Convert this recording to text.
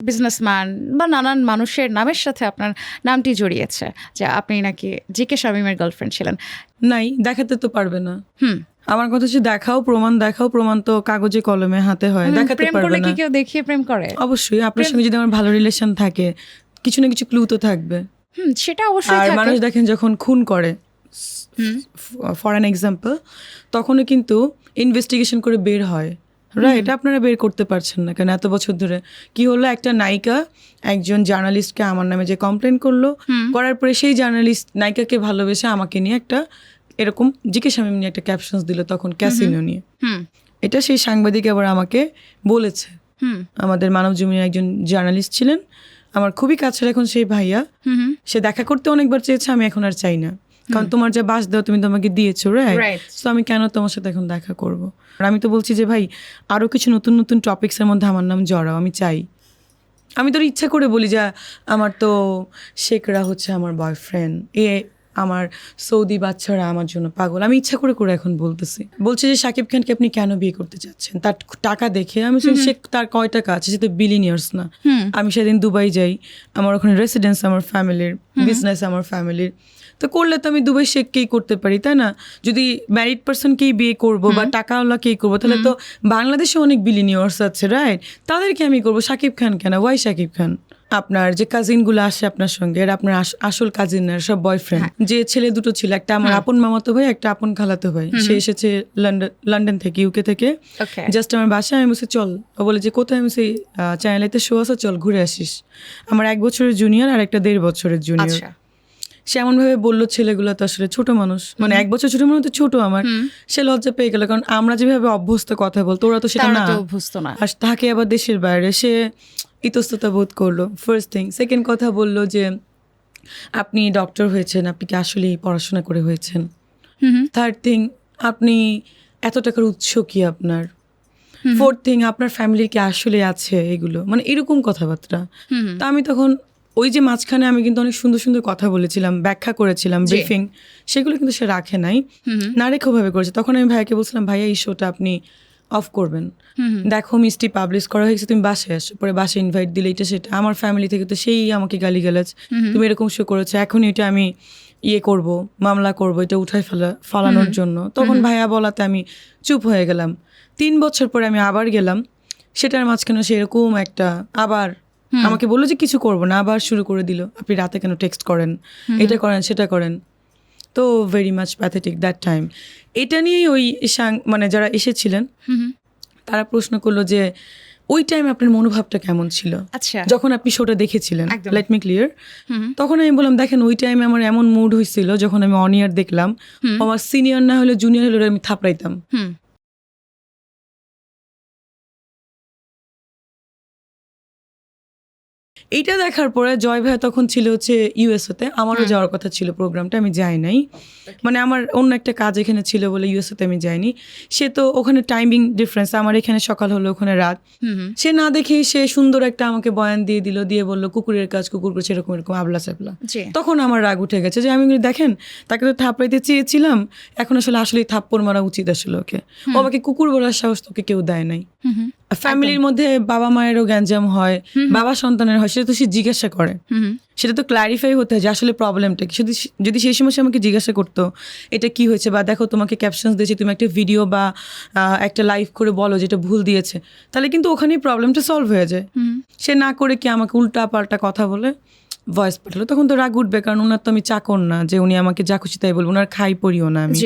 Businessman বা নানান মানুষের নামের সাথে আপনার নামটি জড়িয়েছে যে আপনি নাকি জি কে শামীমের গার্লফ্রেন্ড ছিলেন। নাই দেখাতে তো পারবে না। হুম। আমার কথা হচ্ছে দেখাও প্রমাণ দেখাও প্রমাণ তো কাগজে কলমে হাতে হয় দেখাতে প্রেম পারবে করলে কি না। কেউ দেখিয়ে প্রেম করে? অবশ্যই আপনার সঙ্গে যদি আমার ভালো রিলেশন থাকে কিছু না কিছু ক্লু তো থাকবে। হুম সেটা অবশ্যই আর মানুষ দেখেন যখন খুন করে ফর অ্যান এক্সাম্পল তখনও কিন্তু ইনভেস্টিগেশন করে বের হয়। রাইট আপনারা বের করতে পারছেন না কেন এত বছর ধরে। কি হলো একটা নায়িকা একজন জার্নালিস্টকে আমার নামে যে কমপ্লেন করল করার পরে সেই জার্নালিস্ট নায়িকাকে ভালোবেসে আমাকে নিয়ে একটা এরকম জিজ্ঞেস আমি নিয়ে একটা ক্যাপশনস দিল তখন ক্যাসিনো নিয়ে। এটা সেই সাংবাদিক আবার আমাকে বলেছে। আমাদের মানব জমির একজন জার্নালিস্ট ছিলেন। আমার খুবই কাছের এখন সেই ভাইয়া। সে দেখা করতে অনেকবার চেয়েছে আমি এখন আর চাই না। কারণ তোমার যে বাস দাও তুমি তোমাকে দিয়েছ রাইট তো আমি কেন তোমার সাথে এখন দেখা করব? আর আমি তো বলছি যে ভাই আরও কিছু নতুন নতুন টপিক্সের মধ্যে আমার নাম জড়াও আমি চাই। আমি তোর ইচ্ছা করে বলি যে আমার তো শেখরা হচ্ছে আমার বয়ফ্রেন্ড এ আমার সৌদি বাচ্চারা আমার জন্য পাগল। আমি ইচ্ছা করে করে এখন বলতেছি। বলছে যে সাকিব খানকে আপনি কেন বিয়ে করতে চাচ্ছেন? তার টাকা দেখে আমি সে তার কয় টাকা আছে? সে তো বিলিনিয়ার্স না। আমি সেদিন দুবাই যাই। আমার ওখানে রেসিডেন্স আমার ফ্যামিলির বিজনেস আমার ফ্যামিলির তো করলে তো আমি দুবাই শেখকেই করতে পারি তাই না? যদি ম্যারিড পার্সনকেই বিয়ে করব বা টাকাওয়ালাকেই করব তাহলে তো বাংলাদেশে অনেক বিলিনিয়ার্স আছে রাইট তাদেরকে আমি করব সাকিব খান কেন? ওয়াই সাকিব খান? আপনার যে কাজিনগুলো আসে আপনার সঙ্গে আপনার আসল কাজিন না সব বয়ফ্রেন্ড যে ছেলে দুটো ছিল একটা আমার আপন মামাতো ভাই একটা আপন খালাতো ভাই। সে এসেছে লন্ডন লন্ডন থেকে ইউকে থেকে। জাস্ট আমার বাসায় আমি বলছি চল। ও বলে যে কোথায়? আমি সেই চ্যানেলেতে শো আছে চল ঘুরে আসিস। আমার এক বছরের জুনিয়র আর একটা দেড় বছরের জুনিয়র আচ্ছা। সে এমন ভাবে বলল ছেলেগুলো তো আসলে ছোট মানুষ। মানে এক বছর ছোট মানুষ তো ছোট আমার। সে লজ্জা পেয়ে গেল কারণ আমরা যেভাবে অভ্যস্ত কথা বলতো ওরা তো সেটা না। অভ্যস্ত না। আর তাকে আবার দেশের বাইরে সে ইতস্ততা বোধ করল। ফার্স্ট থিং সেকেন্ড কথা বলল যে আপনি ডক্টর হয়েছেন আপনি কি আসলেই পড়াশোনা করে হয়েছেন? থার্ড থিং আপনি এত টাকার উৎস কি আপনার? ফোর্থ থিং আপনার ফ্যামিলির কি আসলে আছে এগুলো? মানে এরকম কথাবার্তা। তা আমি তখন ওই যে মাঝখানে আমি কিন্তু অনেক সুন্দর সুন্দর কথা বলেছিলাম ব্যাখ্যা করেছিলাম। ব্রিফিং সেগুলো কিন্তু সে রাখে নাই। না রেখেভাবে করেছে। তখন আমি ভাইয়াকে বলছিলাম ভাইয়া এই শোটা আপনি অফ করবেন। দেখো মিষ্টি পাবলিশ করা হয়েছে তুমি বাসায় আসো পরে বাসায় ইনভাইট দিলে এটা সেটা। আমার ফ্যামিলি থেকে তো সেই আমাকে গালি গালাজ তুমি এরকম শো করেছ এখন এটা আমি ইয়ে করব মামলা করব এটা উঠাই ফেলা ফালানোর জন্য। তখন ভাইয়া বলাতে আমি চুপ হয়ে গেলাম। তিন বছর পরে আমি আবার গেলাম। সেটার মাঝখানে সেরকম একটা আবার আমাকে বলল যে কিছু করব না আবার শুরু করে দিল। আপনি রাতে কেন টেক্সট করেন? এটা করেন সেটা করেন। তো very much pathetic that time এটা নিয়েই ওই সাং- মানে যারা এসেছিলেন তারা প্রশ্ন করল যে ওই টাইম আপনার মনোভাবটা কেমন ছিল? আচ্ছা। যখন আপনি শোটা দেখেছিলেন। লেট মি ক্লিয়ার তখন আমি বললাম দেখেন ওই টাইমে আমার এমন মুড হয়েছিল যখন আমি অনিয়ার দেখলাম আমার সিনিয়র না হলে জুনিয়র হলে আমি থাপড়াইতাম। এইটা দেখার পরে জয় ভাইয়া তখন ছিল হচ্ছে ইউএসওতে আমারও যাওয়ার কথা ছিল প্রোগ্রামটা আমি যাই নাই। মানে আমার অন্য একটা কাজ এখানে ছিল বলে ইউএসওতে আমি যাইনি। সে তো ওখানে টাইমিং ডিফারেন্স আমার এখানে সকাল হলো ওখানে রাত। সে না দেখেই সে সুন্দর একটা আমাকে বয়ান দিয়ে দিল দিয়ে বলল কুকুরের কাজ কুকুর করছে এরকম এরকম আবলা চাবলা জি। তখন আমার রাগ উঠে গেছে যে আমি দেখেন তাকে তো থাপড়াইতে চেয়েছিলাম এখন আসলে আসলেই থাপ্পড় মারা উচিত আসলে ওকে। ও আমাকে কুকুর বলার সাহস তোকে কেউ দেয় নাই। ফ্যামিলির মধ্যে বাবা মায়েরও গ্যাঞ্জাম হয় বাবা সন্তানের হয় সেটা তো সে জিজ্ঞাসা করে। সেটা তো ক্ল্যারিফাই হতে হয় যে আসলে প্রবলেমটা কি। যদি যদি সেই সময় সে আমাকে জিজ্ঞাসা করতো এটা কি হয়েছে? বা দেখো তোমাকে ক্যাপশনস দিয়েছে তুমি একটা ভিডিও বা একটা লাইভ করে বলো যেটা ভুল দিয়েছে। তাহলে কিন্তু ওখানেই প্রবলেমটা সলভ হয়ে যায়। সে না করে কি আমাকে উল্টা পাল্টা কথা বলে ভয়েস পাঠালো। তখন তো রাগ উঠবে কারণ ওনার তো আমি চাকর না যে উনি আমাকে যা খুশি তাই বলব ওনার খাই পড়িও না আমি।